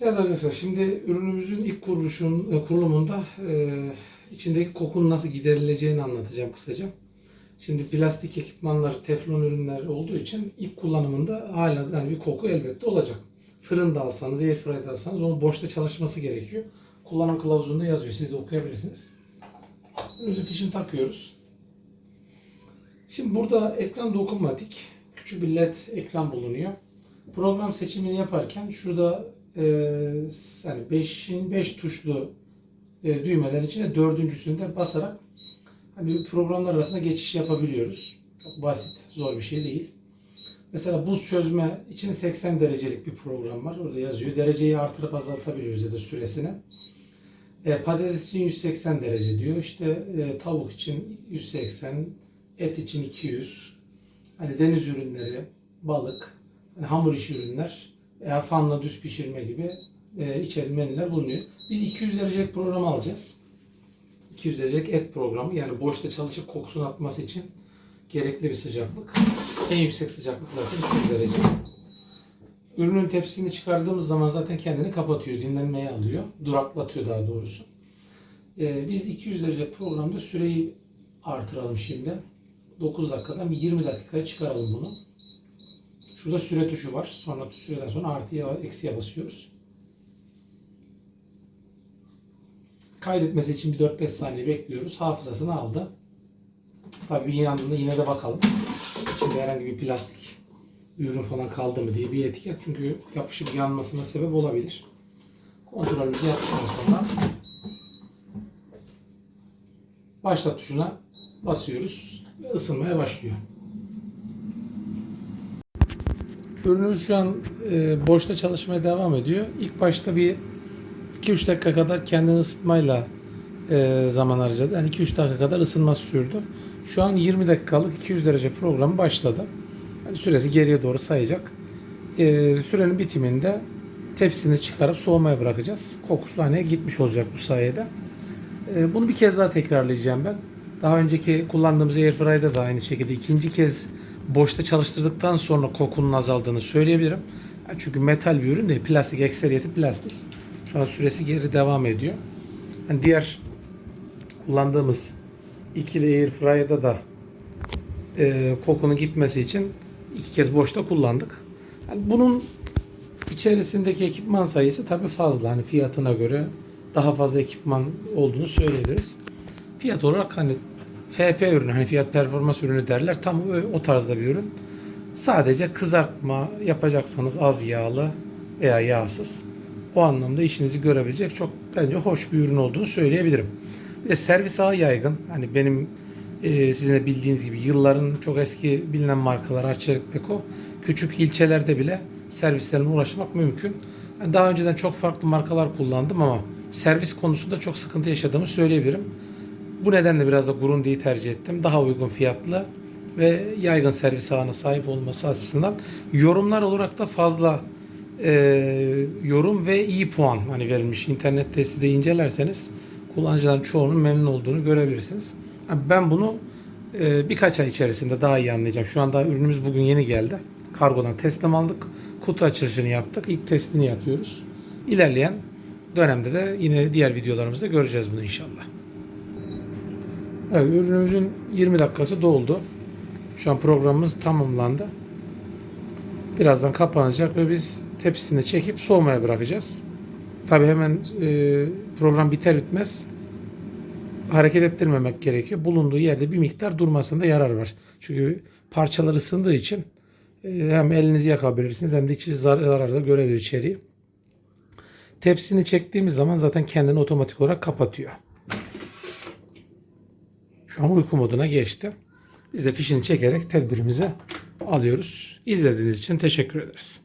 Evet arkadaşlar şimdi ürünümüzün ilk kuruluşun e, kurulumunda e, içindeki kokunun nasıl giderileceğini anlatacağım kısaca. Şimdi plastik ekipmanlar, teflon ürünler olduğu için ilk kullanımında hala yani bir koku elbette olacak. Fırında alsanız, airfryer'da alsanız onun boşta çalışması gerekiyor. Kullanım kılavuzunda yazıyor. Siz de okuyabilirsiniz. Önümüzün fişini takıyoruz. Şimdi burada ekran dokunmatik. Küçük bir led ekran bulunuyor. Program seçimini yaparken şurada e, yani 5'in 5 tuşlu e, düğmelerin içinde dördüncüsünde basarak hani programlar arasında geçiş yapabiliyoruz. Çok basit, zor bir şey değil. Mesela buz çözme için 80 derecelik bir program var. Orada yazıyor. Dereceyi artırıp azaltabiliyoruz ya da süresini. E, patates için 180 derece diyor. İşte e, tavuk için 180, et için 200. Hani deniz ürünleri, balık, hani hamur işi ürünler veya fanla düz pişirme gibi e, içeri menüler bulunuyor. Biz 200 derecelik programı alacağız. 200 derecelik et programı yani boşta çalışıp kokusunu atması için gerekli bir sıcaklık. En yüksek sıcaklık zaten 200 derece. Ürünün tepsisini çıkardığımız zaman zaten kendini kapatıyor, dinlenmeye alıyor. Duraklatıyor daha doğrusu. Ee, biz 200 derece programda süreyi artıralım şimdi. 9 dakikadan bir 20 dakikaya çıkaralım bunu. Şurada süre tuşu var. Sonra süreden sonra artıya eksiye basıyoruz. Kaydetmesi için bir 4-5 saniye bekliyoruz. Hafızasını aldı. Tabii bir yanında yine de bakalım. İçinde herhangi bir plastik ürün falan kaldı mı diye bir etiket. Çünkü yapışıp yanmasına sebep olabilir. Kontrolümüzü yaptıktan sonra başlat tuşuna basıyoruz ve ısınmaya başlıyor. Ürünümüz şu an e, boşta çalışmaya devam ediyor. İlk başta bir 2-3 dakika kadar kendini ısıtmayla e, zaman harcadı. Yani 2-3 dakika kadar ısınması sürdü. Şu an 20 dakikalık 200 derece programı başladı. Yani süresi geriye doğru sayacak. E, sürenin bitiminde tepsini çıkarıp soğumaya bırakacağız. Kokusu hani gitmiş olacak bu sayede. E, bunu bir kez daha tekrarlayacağım ben. Daha önceki kullandığımız Airfryer'da da aynı şekilde ikinci kez boşta çalıştırdıktan sonra kokunun azaldığını söyleyebilirim. Çünkü metal bir ürün değil. Plastik, ekseriyeti plastik. Şu an süresi geri devam ediyor. Yani diğer kullandığımız ikili Airfryer'da da e, kokunun gitmesi için iki kez boşta kullandık. Yani bunun içerisindeki ekipman sayısı tabii fazla. Hani fiyatına göre daha fazla ekipman olduğunu söyleyebiliriz. Fiyat olarak hani FP ürünü, hani fiyat performans ürünü derler. Tam o, tarzda bir ürün. Sadece kızartma yapacaksanız az yağlı veya yağsız. O anlamda işinizi görebilecek çok bence hoş bir ürün olduğunu söyleyebilirim. Bir de servis ağı yaygın. Hani benim e, sizin de bildiğiniz gibi yılların çok eski bilinen markalar Arçelik Beko. Küçük ilçelerde bile servislerine ulaşmak mümkün. Yani daha önceden çok farklı markalar kullandım ama servis konusunda çok sıkıntı yaşadığımı söyleyebilirim. Bu nedenle biraz da Grundig'i tercih ettim. Daha uygun fiyatlı ve yaygın servis ağına sahip olması açısından yorumlar olarak da fazla e, yorum ve iyi puan hani verilmiş. İnternette siz de incelerseniz kullanıcıların çoğunun memnun olduğunu görebilirsiniz. Ben bunu e, birkaç ay içerisinde daha iyi anlayacağım. Şu an daha ürünümüz bugün yeni geldi. Kargodan teslim aldık. Kutu açılışını yaptık. İlk testini yapıyoruz. İlerleyen dönemde de yine diğer videolarımızda göreceğiz bunu inşallah. Evet ürünümüzün 20 dakikası doldu. Şu an programımız tamamlandı. Birazdan kapanacak ve biz tepsisini çekip soğumaya bırakacağız. Tabi hemen e, program biter bitmez hareket ettirmemek gerekiyor. Bulunduğu yerde bir miktar durmasında yarar var. Çünkü parçalar ısındığı için e, hem elinizi yakabilirsiniz hem de içi zarar da görebilir içeriği. Tepsisini çektiğimiz zaman zaten kendini otomatik olarak kapatıyor. Şu an uyku moduna geçti. Biz de fişini çekerek tedbirimizi alıyoruz. İzlediğiniz için teşekkür ederiz.